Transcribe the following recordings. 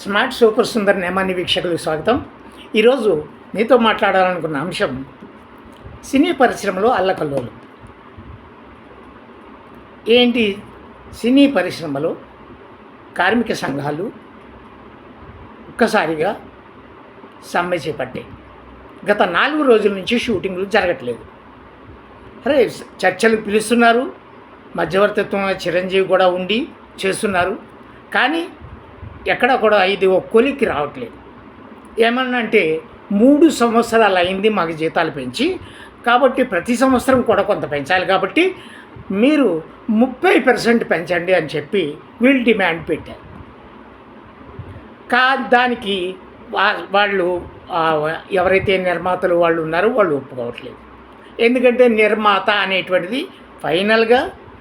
Smart super Sundar Nemani వీక్షకులకు స్వాగతం. ఈరోజు మీతో మాట్లాడాలనుకున్న అంశం సినీ పరిశ్రమలో అల్లకల్లోలు. ఏంటి సినీ పరిశ్రమలో కార్మిక సంఘాలు ఒక్కసారిగా సమ్మె చేపట్టాయి గత నాలుగు రోజుల నుంచి షూటింగ్లు జరగట్లేదు. అరే చర్చలు పిలుస్తున్నారు మధ్యవర్తిత్వం చిరంజీవి కూడా ఉండి చేస్తున్నారు. కానీ ఎక్కడ కూడా ఇది ఒక కొలికి రావట్లేదు. ఏమన్నా అంటే మూడు సంవత్సరాలు అయింది మాకు జీతాలు పెంచి కాబట్టి ప్రతి సంవత్సరం కూడా కొంత పెంచాలి కాబట్టి మీరు ముప్పై పర్సెంట్ పెంచండి అని చెప్పి వీళ్ళు డిమాండ్ పెట్టారు. కా దానికి వాళ్ళు ఎవరైతే నిర్మాతలు వాళ్ళు ఉన్నారో వాళ్ళు ఒప్పుకోవట్లేదు. ఎందుకంటే నిర్మాత అనేటువంటిది ఫైనల్గా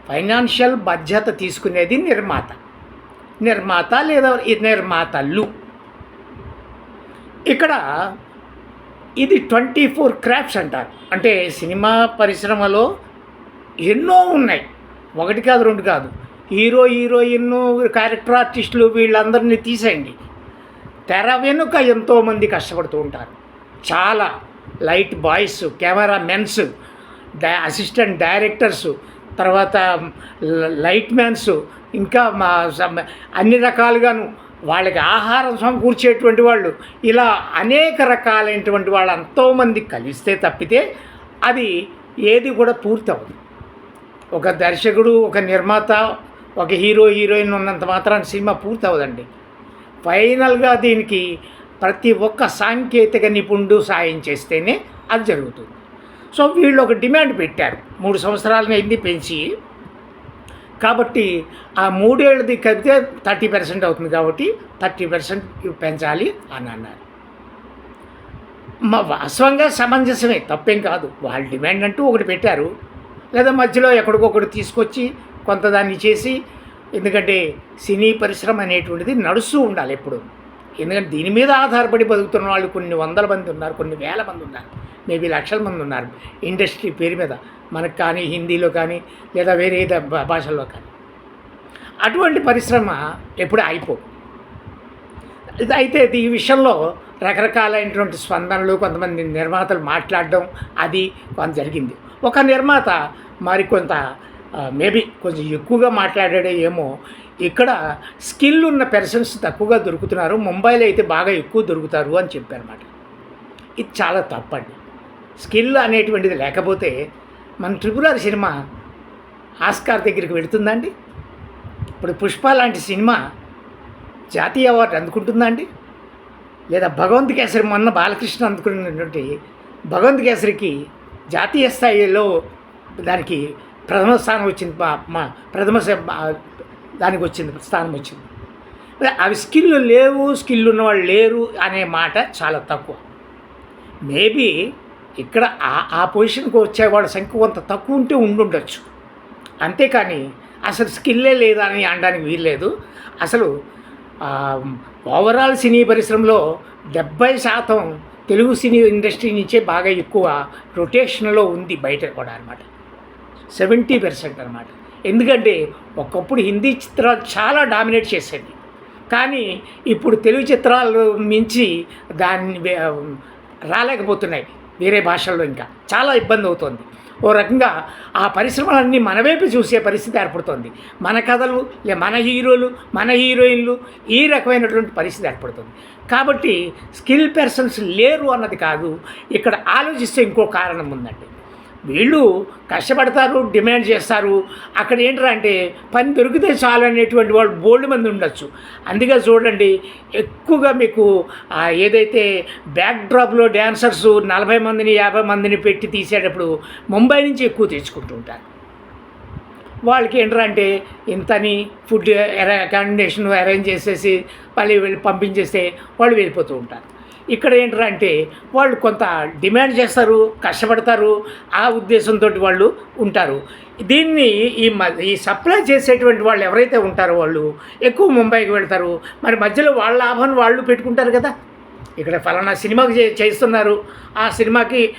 ఫైనాన్షియల్ బాధ్యత తీసుకునేది నిర్మాత. నిర్మాత లేదా నిర్మాతలు ఇక్కడ ఇది ట్వంటీ ఫోర్ క్రాఫ్ట్స్ అంటారు. అంటే సినిమా పరిశ్రమలో ఎన్నో ఉన్నాయి. ఒకటి కాదు రెండు కాదు. హీరో హీరోయిన్ క్యారెక్టర్ ఆర్టిస్టులు వీళ్ళందరినీ తీసేయండి. తెర వెనుక ఎంతోమంది కష్టపడుతూ ఉంటారు. చాలా లైట్ బాయ్స్ కెమెరా మెన్స్ డై అసిస్టెంట్ డైరెక్టర్స్ తర్వాత ల- లైట్ మ్యాన్స్ ఇంకా మా అన్ని రకాలుగాను వాళ్ళకి ఆహారం సమకూర్చేటువంటి వాళ్ళు ఇలా అనేక రకాలైనటువంటి వాళ్ళు ఎంతోమంది కలిస్తే తప్పితే అది ఏది కూడా పూర్తి అవ్వదు ఒక దర్శకుడు ఒక నిర్మాత ఒక హీరో హీరోయిన్ ఉన్నంత మాత్రాన్ని సినిమా పూర్తి అవ్వదండి ఫైనల్గా దీనికి ప్రతి ఒక్క సాంకేతిక నిపుణుడు సాయం చేస్తేనే అది జరుగుతుంది. సో వీళ్ళు ఒక డిమాండ్ పెట్టారు. మూడు సంవత్సరాలని అయింది పెంచి కాబట్టి ఆ మూడేళ్ళది కలిపితే థర్టీ పర్సెంట్ అవుతుంది కాబట్టి థర్టీ పర్సెంట్ పెంచాలి అని అన్నారు. మా వాస్తవంగా సమంజసమే తప్పేం కాదు. వాళ్ళ డిమాండ్ అంటూ ఒకటి పెట్టారు. లేదా మధ్యలో ఎక్కడికొకటి తీసుకొచ్చి కొంత దాన్ని చేసి ఎందుకంటే సినీ పరిశ్రమ అనేటువంటిది నడుస్తూ ఉండాలి ఎప్పుడు. ఎందుకంటే దీని మీద ఆధారపడి బతుకుతున్న వాళ్ళు కొన్ని వందల మంది ఉన్నారు కొన్ని వేల మంది ఉన్నారు మేబీ లక్షల మంది ఉన్నారు ఇండస్ట్రీ పేరు మీద. మనకు కానీ హిందీలో కానీ లేదా వేరే భాషల్లో కానీ. అటువంటి పరిశ్రమ ఎప్పుడు అయిపో ఇది అయితే ఈ విషయంలో రకరకాలైనటువంటి స్పందనలు కొంతమంది నిర్మాతలు మాట్లాడడం అది కొంత జరిగింది. ఒక నిర్మాత మరి కొంత మేబీ కొంచెం ఎక్కువగా మాట్లాడాడే ఏమో ఇక్కడ స్కిల్ ఉన్న పెర్సన్స్ తక్కువగా దొరుకుతున్నారు ముంబైలో అయితే బాగా ఎక్కువ దొరుకుతారు అని చెప్పారన్నమాట. ఇది చాలా తప్పండి. స్కిల్ అనేటువంటిది లేకపోతే మన త్రిపురారి సినిమా ఆస్కార్ దగ్గరికి వెళుతుందండి. ఇప్పుడు పుష్ప లాంటి సినిమా జాతీయ అవార్డు అందుకుంటుందండి. లేదా భగవంత్ కేసరి మొన్న బాలకృష్ణ అందుకున్నటువంటి భగవంత్ కేసరికి జాతీయ స్థాయిలో దానికి ప్రథమ స్థానం వచ్చింది. మా ప్రథమ దానికి వచ్చింది స్థానం వచ్చింది. అదే అవి స్కిల్ లేవు స్కిల్ ఉన్నవాళ్ళు లేరు అనే మాట చాలా తక్కువ. మేబీ ఇక్కడ ఆ ఆ పొజిషన్కి వచ్చే వాళ్ళ సంఖ్య కొంత తక్కువ ఉంటే ఉండుండొచ్చు. అంతేకాని అసలు స్కిల్లే లేదా అని అనడానికి వీల్లేదు. అసలు ఓవరాల్ సినీ పరిశ్రమలో డెబ్బై శాతం తెలుగు సినీ ఇండస్ట్రీ నుంచే బాగా ఎక్కువ రొటేషన్లో ఉంది బయట కూడా అనమాట సెవెంటీ పర్సెంట్ అనమాట ఎందుకంటే ఒకప్పుడు హిందీ చిత్రాలు చాలా డామినేట్ చేసేది కానీ ఇప్పుడు తెలుగు చిత్రాలు మించి దాన్ని రాలేకపోతున్నాయి వేరే భాషల్లో ఇంకా. చాలా ఇబ్బంది అవుతుంది. ఓ రకంగా ఆ పరిశ్రమలన్నీ మన వైపు చూసే పరిస్థితి ఏర్పడుతుంది. మన కథలు లే మన హీరోలు మన హీరోయిన్లు ఈ రకమైనటువంటి పరిస్థితి ఏర్పడుతుంది. కాబట్టి స్కిల్ పర్సన్స్ లేరు అన్నది కాదు ఇక్కడ ఆలోచిస్తే ఇంకో కారణం ఉందండి. వీళ్ళు కష్టపడతారు డిమాండ్ చేస్తారు. అక్కడ ఏంటంటే అంటే పని దొరికితే చాలు అనేటువంటి వాళ్ళు బోల్డ్ మంది ఉండొచ్చు. అందుకే చూడండి ఎక్కువగా మీకు ఏదైతే బ్యాక్ డ్రాప్లో డ్యాన్సర్స్ నలభై మందిని యాభై మందిని పెట్టి తీసేటప్పుడు ముంబై నుంచి ఎక్కువ తెచ్చుకుంటూ ఉంటారు. వాళ్ళకి ఏంటంటే ఇంతని ఫుడ్ అకామిడేషన్ అరేంజ్ చేసేసి మళ్ళీ వెళ్ళి పంపించేస్తే వాళ్ళు వెళ్ళిపోతూ ఉంటారు. ఇక్కడ ఏంటంటే వాళ్ళు కొంత డిమాండ్ చేస్తారు కష్టపడతారు ఆ ఉద్దేశంతో వాళ్ళు ఉంటారు. దీన్ని ఈ ఈ సప్లై చేసేటువంటి వాళ్ళు ఎవరైతే ఉంటారో వాళ్ళు ఎక్కువ ముంబైకి వెళ్తారు. మరి మధ్యలో వాళ్ళ లాభాన్ని వాళ్ళు పెట్టుకుంటారు కదా. ఇక్కడ ఫలానా సినిమాకి చే- చేస్తున్నారు. ఆ సినిమాకి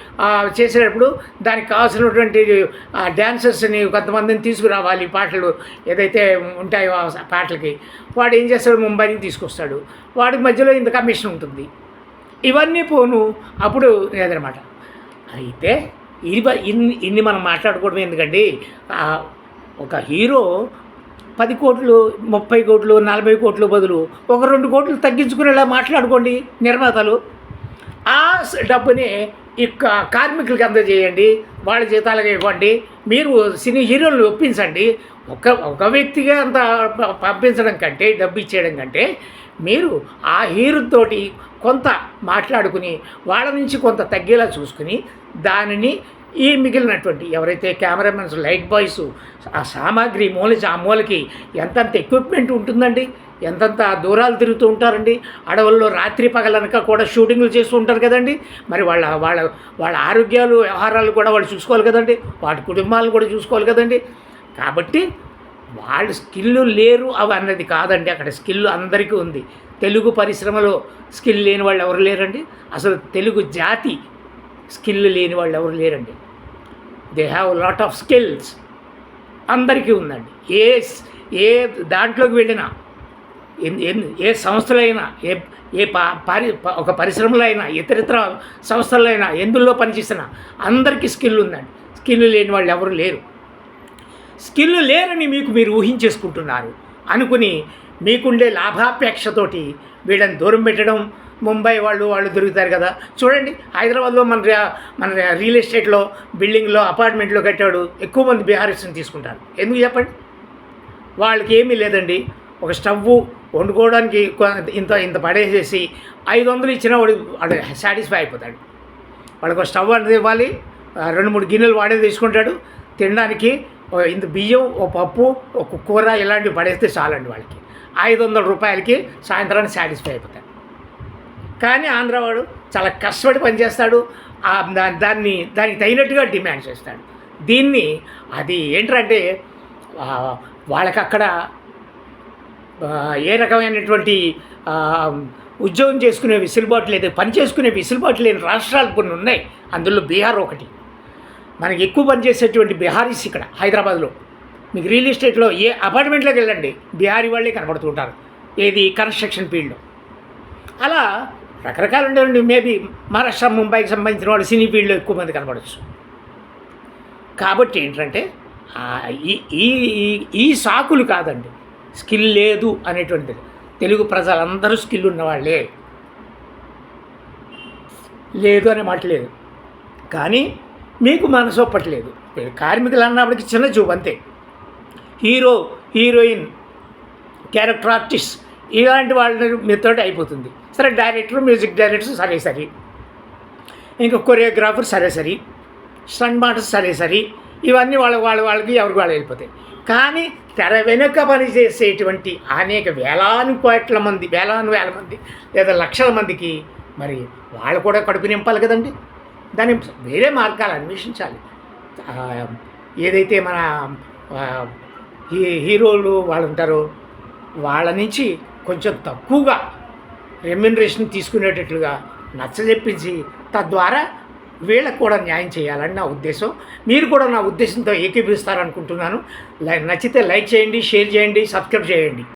చేసేటప్పుడు దానికి కావాల్సినటువంటి డ్యాన్సర్స్ని కొంతమందిని తీసుకురావాలి పాటలు ఏదైతే ఉంటాయో ఆ పాటలకి. వాడు ఏం చేస్తాడు ముంబై నుంచి తీసుకొస్తాడు. వాడికి మధ్యలో ఇంత కమిషన్ ఉంటుంది. ఇవన్నీ పోను. అప్పుడు లేదనమాట. అయితే ఇది ఇన్ని ఇన్ని మనం మాట్లాడుకోవడం ఎందుకండి? ఒక హీరో పది కోట్లు ముప్పై కోట్లు నలభై కోట్లు బదులు ఒక రెండు కోట్లు తగ్గించుకునేలా మాట్లాడుకోండి నిర్మాతలు. ఆ డబ్బుని ఇక కార్మికులకి అందజేయండి. వాళ్ళ జీతాలకు ఇవ్వండి. మీరు సినీ హీరోలను ఒప్పించండి. ఒక ఒక వ్యక్తిగా అంత ప- పంపించడం కంటే డబ్బు ఇచ్చేయడం కంటే మీరు ఆ హీరుతోటి కొంత మాట్లాడుకుని వాళ్ళ నుంచి కొంత తగ్గేలా చూసుకుని దానిని ఈ మిగిలినటువంటి ఎవరైతే కెమెరామెన్స్ లైట్ బాయ్స్ ఆ సామాగ్రి మూలచి ఆ మూలకి ఎంతంత ఎక్విప్మెంట్ ఉంటుందండి? ఎంతంత దూరాలు తిరుగుతూ ఉంటారండి? అడవుల్లో రాత్రి పగలనక కూడా షూటింగ్లు చేస్తూ ఉంటారు కదండి? మరి వాళ్ళ వాళ్ళ వాళ్ళ ఆరోగ్యాలు వ్యవహారాలు కూడా వాళ్ళు చూసుకోవాలి కదండి? వాటి కుటుంబాలను కూడా చూసుకోవాలి కదండి? కాబట్టి వాళ్ళు స్కిల్ లేరు అవి అన్నది కాదండి. అక్కడ స్కిల్ అందరికీ ఉంది. తెలుగు పరిశ్రమలో స్కిల్ లేని వాళ్ళు ఎవరు లేరండి? అసలు తెలుగు జాతి స్కిల్ లేని వాళ్ళు ఎవరు లేరండి? They have lot of skills అందరికీ ఉందండి. ఏ స్- ఏ దాంట్లోకి వెళ్ళినా ఏ సంస్థలో ఏ ఏ ఏ ప పరి ప- ఒక పరిశ్రమలో అయినా ఇతరితర సంస్థల్లో అయినా ఎందులో పనిచేసినా అందరికీ స్కిల్ ఉందండి. స్కిల్ లేని వాళ్ళు ఎవరు లేరు. స్కిల్ లేరని మీకు మీరు ఊహించేసుకుంటున్నారు. అనుకుని మీకుండే లాభాపేక్షతోటి వీళ్ళని దూరం పెట్టడం ముంబై వాళ్ళు వాళ్ళు దొరుకుతారు కదా. చూడండి హైదరాబాద్లో మన మన రియల్ ఎస్టేట్లో బిల్డింగ్లో అపార్ట్మెంట్లో కట్టాడు ఎక్కువ మంది బీహారీస్ని తీసుకుంటారు. ఎందుకు చెప్పండి? వాళ్ళకి ఏమీ లేదండి. ఒక స్టవ్ వండుకోవడానికి ఇంత ఇంత పడేసేసి ఐదు వందలు ఇచ్చినా వాడు వాడు సాటిస్ఫై అయిపోతాడు. వాళ్ళకి ఒక స్టవ్ అనేది ఇవ్వాలి. రెండు మూడు గిన్నెలు వాడే తీసుకుంటాడు. తినడానికి ఇంత బియ్యం ఓ పప్పు ఒక కూర ఇలాంటివి పడేస్తే చాలండి వాళ్ళకి. ఐదు వందల రూపాయలకి సాయంత్రాన్ని సాటిస్ఫై అయిపోతాడు కానీ ఆంధ్రవాడు చాలా కష్టపడి పనిచేస్తాడు. దాన్ని దానికి తగినట్టుగా డిమాండ్ చేస్తాడు. దీన్ని అది ఏంటంటే వాళ్ళకి అక్కడ ఏ రకమైనటువంటి ఉద్యోగం చేసుకునే విసులుబాటు లేదు పని చేసుకునే విసులుబాటు లేని రాష్ట్రాలు కొన్ని ఉన్నాయి. అందులో బీహార్ ఒకటి. మనకి ఎక్కువ పని చేసేటువంటి బీహారీస్ ఇక్కడ హైదరాబాద్లో. మీకు రియల్ ఎస్టేట్లో ఏ అపార్ట్మెంట్లోకి వెళ్ళండి బీహారీ వాళ్ళే కనబడుతుంటారు ఏది కన్స్ట్రక్షన్ ఫీల్డ్లో. అలా రకరకాలు ఉండేవండి మేబీ మహారాష్ట్ర ముంబైకి సంబంధించిన వాళ్ళు సినీ ఫీల్డ్లో ఎక్కువ మంది కనబడచ్చు. కాబట్టి ఏంటంటే ఈ ఈ ఈ- ఈ సాకులు కాదండి స్కిల్ లేదు అనేటువంటిది. తెలుగు ప్రజలందరూ స్కిల్ ఉన్నవాళ్ళే. లేదు అనే మాట లేదు. కానీ మీకు మనసొప్పట్లేదు కార్మికులు అన్నప్పటికీ చిన్న చూపు అంతే. హీరో హీరోయిన్ క్యారెక్టర్ ఆర్టిస్ట్ ఇలాంటి వాళ్ళ మీతో అయిపోతుంది. సరే డైరెక్టర్ మ్యూజిక్ డైరెక్టర్ సరే సరే. ఇంకా కొరియోగ్రాఫర్ సరే సరే. స్టంట్ మాస్టర్ సరే సరే. ఇవన్నీ వాళ్ళ వాళ్ళ వాళ్ళకి ఎవరికి వాళ్ళు వెళ్ళిపోతాయి. కానీ తెర వెనుక పనిచేసేటువంటి అనేక వేలాను కోట్ల మంది వేలాను వేల మంది లేదా లక్షల మందికి మరి వాళ్ళు కూడా కడుపు నింపాలి కదండి. దాన్ని వేరే మార్గాలు అన్వేషించాలి. ఏదైతే మన హీ హీరోలు వాళ్ళు ఉంటారో వాళ్ళ నుంచి కొంచెం తక్కువగా రెమ్యునరేషన్ తీసుకునేటట్లుగా నచ్చజెప్పించి తద్వారా వీళ్ళకు కూడా న్యాయం చేయాలని నా ఉద్దేశం. మీరు కూడా నా ఉద్దేశంతో ఏకీభవిస్తారనుకుంటున్నాను. లై- నచ్చితే లైక్ చేయండి షేర్ చేయండి సబ్స్క్రైబ్ చేయండి.